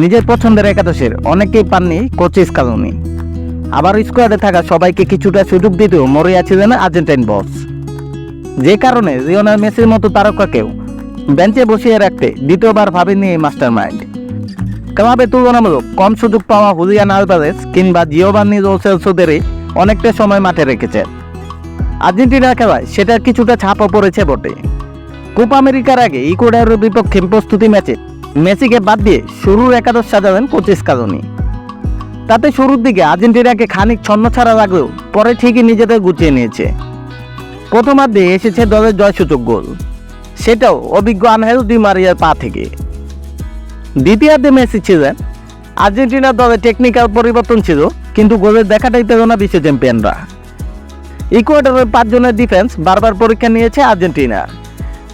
নিজের পছন্দের একাদশের অনেকেই পাননি কোচিস কালনি আবার স্কোয়াডে থাকা সবাইকে কিছুটা সুযোগ দিতেও মরিয়া ছিলেন আর্জেন্টাইন বস। যে কারণে লিওনাল মেসির মতো তারকাকেও বেঞ্চে বসিয়ে রাখতে দ্বিতীয়বার ভাবেননি এই মাস্টার মাইন্ড ক্লাবে তুলনামূলক কম সুযোগ পাওয়া হুলিয়ান আলভারেজ কিংবা জিওবান্নি রোসেলসোদেরই অনেকটা সময় মাঠে রেখেছেন। আর্জেন্টিনার খেলায় সেটার কিছুটা ছাপও পড়েছে বটে। কোপা আমেরিকার আগে ইকুয়েডরের বিপক্ষে প্রস্তুতি ম্যাচে মেসিকে বাদ দিয়ে শুরুর একাদশ সাজালেন কোচিস কালনি তাতে শুরুর দিকে আর্জেন্টিনাকে খানিক ছন্ন ছাড়া লাগলেও পরে ঠিকই নিজেদের গুছিয়ে নিয়েছে। প্রথমার্ধে এসেছে দলের জয়সূচক গোল। সেটাও অভিজ্ঞ আনহেল ডি মারিয়ার পা থেকে। দ্বিতীয়ার্ধে মেসি ছিলেন। আর্জেন্টিনার দলে টেকনিক্যাল পরিবর্তন ছিল, কিন্তু গোলের দেখাটাই পেল না বিশ্ব চ্যাম্পিয়নরা। ইকুয়েডরের পাঁচজনের ডিফেন্স বারবার পরীক্ষা নিয়েছে আর্জেন্টিনা।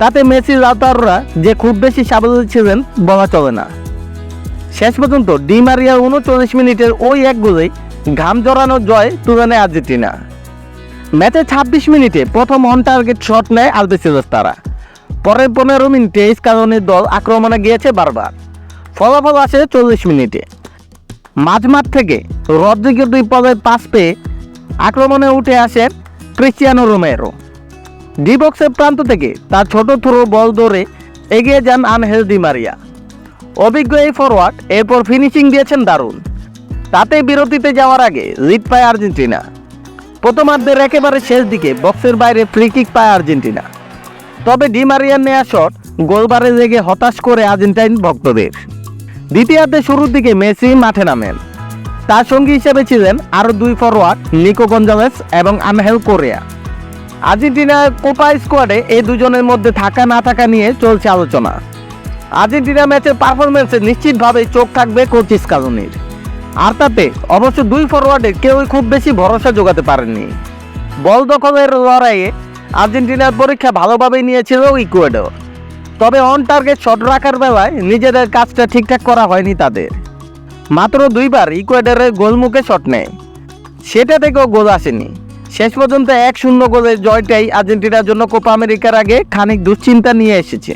তাতে মেসি লাউতাররা যে খুব বেশি সাবধান ছিলেন, বলা চলে না। শেষ পর্যন্ত ডি মারিয়া উনচল্লিশ মিনিটের ওই এক গোলেই ঘাম জড়ানো জয় তুলে নেয় আর্জেন্টিনা। ম্যাচে ছাব্বিশ মিনিটে প্রথম অন টার্গেট শট নেয় আলবেসিলস তারা পরের পনেরো মিনিটে স্কালনের দল আক্রমণে গিয়েছে বারবার। ফলাফল আসে চল্লিশ মিনিটে। মাঝমাঠ থেকে রদ্রিগের দুই পদের পাস পেয়ে আক্রমণে উঠে আসেন ক্রিস্টিয়ানো রোমেরো। ডি বক্সের প্রান্ত থেকে তার ছোট থ্রো বল ধরে এগিয়ে যান আনহেল ডি মারিয়া। অভিজ্ঞ এই ফরওয়ার্ড এরপর ফিনিশিং দিয়েছেন দারুণ। তাতে বিরতিতে যাওয়ার আগে লিড পায় আর্জেন্টিনা। প্রথমার্ধের একেবারে শেষ দিকে বক্সের বাইরে ফ্রি কিক পায় আর্জেন্টিনা। তবে ডি মারিয়ার নেয়া শট গোলবারে লেগে হতাশ করে আর্জেন্টাইন ভক্তদের। দ্বিতীয়ার্ধে শুরুর দিকে মেসি মাঠে নামেন। তার সঙ্গী হিসেবে ছিলেন আরও দুই ফরওয়ার্ড নিকো গঞ্জালেস এবং আনহেল কোরিয়া। আর্জেন্টিনার কোপা স্কোয়াডে এই দুজনের মধ্যে থাকা না থাকা নিয়ে চলছে আলোচনা। আর্জেন্টিনা ম্যাচের পারফরমেন্সে নিশ্চিতভাবে চোখ থাকবে কোচিস কালনির আর তাতে অবশ্য দুই ফরওয়ার্ডে কেউই খুব বেশি ভরসা জোগাতে পারেননি। বল দখলের লড়াইয়ে আর্জেন্টিনার পরীক্ষা ভালোভাবেই নিয়েছিল ইকুয়েডর। তবে অন টার্গেট শট রাখার বেলায় নিজেদের কাজটা ঠিকঠাক করা হয়নি তাদের। মাত্র দুইবার ইকুয়েডরের গোলমুখে শট নেয়। সেটা থেকেও গোল আসেনি। শেষ পর্যন্ত এক শূন্য গোলের জয়টাই আর্জেন্টিনার জন্য কোপা আমেরিকার আগে খানিক দুশ্চিন্তা নিয়ে এসেছে।